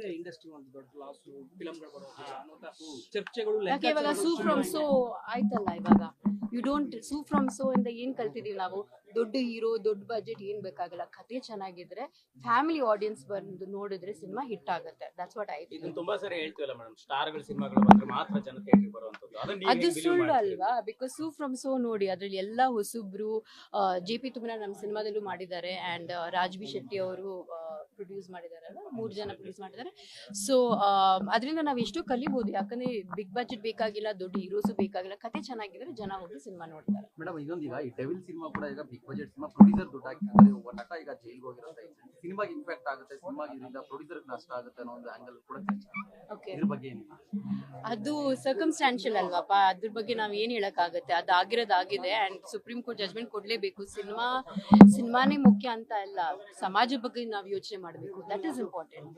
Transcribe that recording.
ಮತ್ತೆ ಇಂಡಸ್ಟ್ರಿ ಒಂದು ದೊಡ್ಡ ಲಾಸ್ ಫಿಲಂಗಳು ಬರೋದಿಲ್ಲ ಅನ್ನೋಂಥ ಚರ್ಚೆಗಳು ಯಾಕೆ ಇವಾಗ ಸೂ ಫ್ರಮ್ ಸೋ ಆಯ್ತಲ್ಲ ಇವಾಗ? You don't sue from so ಇಂದ ಏನ್ ಕಲ್ತಿದೀವಿ ನಾವು? ದೊಡ್ಡ ಹೀರೋ ದೊಡ್ಡ ಬಜೆಟ್ ಏನ್ ಬೇಕಾಗಲ್ಲ. ಕತೆ ಚೆನ್ನಾಗಿದ್ರೆ ಫ್ಯಾಮಿಲಿ ಆಡಿಯನ್ಸ್ ಬಂದು ನೋಡಿದ್ರೆ ಸಿನಿಮಾ ಹಿಟ್ ಆಗುತ್ತೆ. ದಟ್ಸ್ ವಾಟ್ ಐ ಇದನ್ನ ತುಂಬಾ ಸರಿ ಹೇಳ್ತೀವಲ್ಲ ಮೇಡಮ್ ಸ್ಟಾರ್ಗಳ ಸಿನಿಮಾಗಳು ಬಂದ್ರೆ ಮಾತ್ರ ಜನ ಥಿಯೇಟರ್ ಬರುವಂತದ್ದು ಅದು ಸುಳ್ಳು ಅಲ್ವಾ? ಬಿಕಾಸ್ ಸೂ ಫ್ರಮ್ ಸೋ ನೋಡಿ ಅದ್ರಲ್ಲಿ ಎಲ್ಲಾ ಹೊಸಬ್ರು ಜೆ ಪಿ ತುಮನ ನಮ್ಮ ಸಿನಿಮಾದಲ್ಲೂ ಮಾಡಿದ್ದಾರೆ. ಅಂಡ್ ರಾಜ್ ಬಿ ಶೆಟ್ಟಿ ಅವರು ಪ್ರೊಡ್ಯೂಸ್ ಮಾಡಿದಾರಲ್ಲ ಮೂರು ಜನ ಪ್ರೊಡ್ಯೂಸ್ ಮಾಡಿದ್ದಾರೆ. ಸೊ ಅದರಿಂದ ನಾವು ಎಷ್ಟೋ ಕಲಿಬಹುದು ಯಾಕಂದ್ರೆ ಬಿಗ್ ಬಜೆಟ್ ಬೇಕಾಗಿಲ್ಲ ದೊಡ್ಡ ಹೀರೋಸ್ ಬೇಕಾಗಿಲ್ಲ ಕತೆ ಚೆನ್ನಾಗಿದ್ರೆ ಜನ ಹೋಗಿ ಸಿನಿಮಾ ನೋಡ್ತಾರೆ. ಮೇಡಮ್ ಇದೊಂದು ಈಗ ಈ ಡೆವಿಲ್ ಸಿನಿಮಾ ಕೂಡ ಈಗ ಬಿಗ್ ಬಜೆಟ್ ಸಿನಿಮಾ ಪ್ರೊಡ್ಯೂಸರ್ ದುಡ್ಡು ಹಾಕಿದ್ರೆ ಒಬ್ಬ ನಟ ಈಗ ಜೈಲ್ಗೆ ಹೋಗಿರುತ್ತೆ ಸಿನಿಮಾಗೆ ಇಂಪ್ಯಾಕ್ಟ್ ಆಗುತ್ತೆ ಸಿನಿಮಾಗೆ ಇದರಿಂದ ಪ್ರೊಡ್ಯೂಸರ್ ನಷ್ಟ ಆಗುತ್ತೆ ಅನ್ನೋ ಒಂದು ಆಂಗಲ್ ಕೂಡ ಆಗುತ್ತೆ. ಓಕೆ ಇದ್ರ ಬಗ್ಗೆ ಏನಿಲ್ಲ. ಅದು ಸರ್ಕಮ್ಸ್ಟಾನ್ಷಿಯಲ್ ಅಲ್ವಾಪ ಅದ್ರ ಬಗ್ಗೆ ನಾವ್ ಏನ್ ಹೇಳಕ್ಕಾಗತ್ತೆ? ಅದು ಆಗಿರೋದಾಗಿದೆ ಅಂಡ್ ಸುಪ್ರೀಂ ಕೋರ್ಟ್ ಜಜ್ಮೆಂಟ್ ಕೊಡ್ಲೇಬೇಕು. ಸಿನಿಮಾ ಸಿನಿಮಾನೇ ಮುಖ್ಯ ಅಂತ ಅಲ್ಲ. ಸಮಾಜ ಬಗ್ಗೆ ನಾವ್ ಯೋಚನೆ ಮಾಡ್ಬೇಕು ದಟ್ ಈಸ್ ಇಂಪಾರ್ಟೆಂಟ್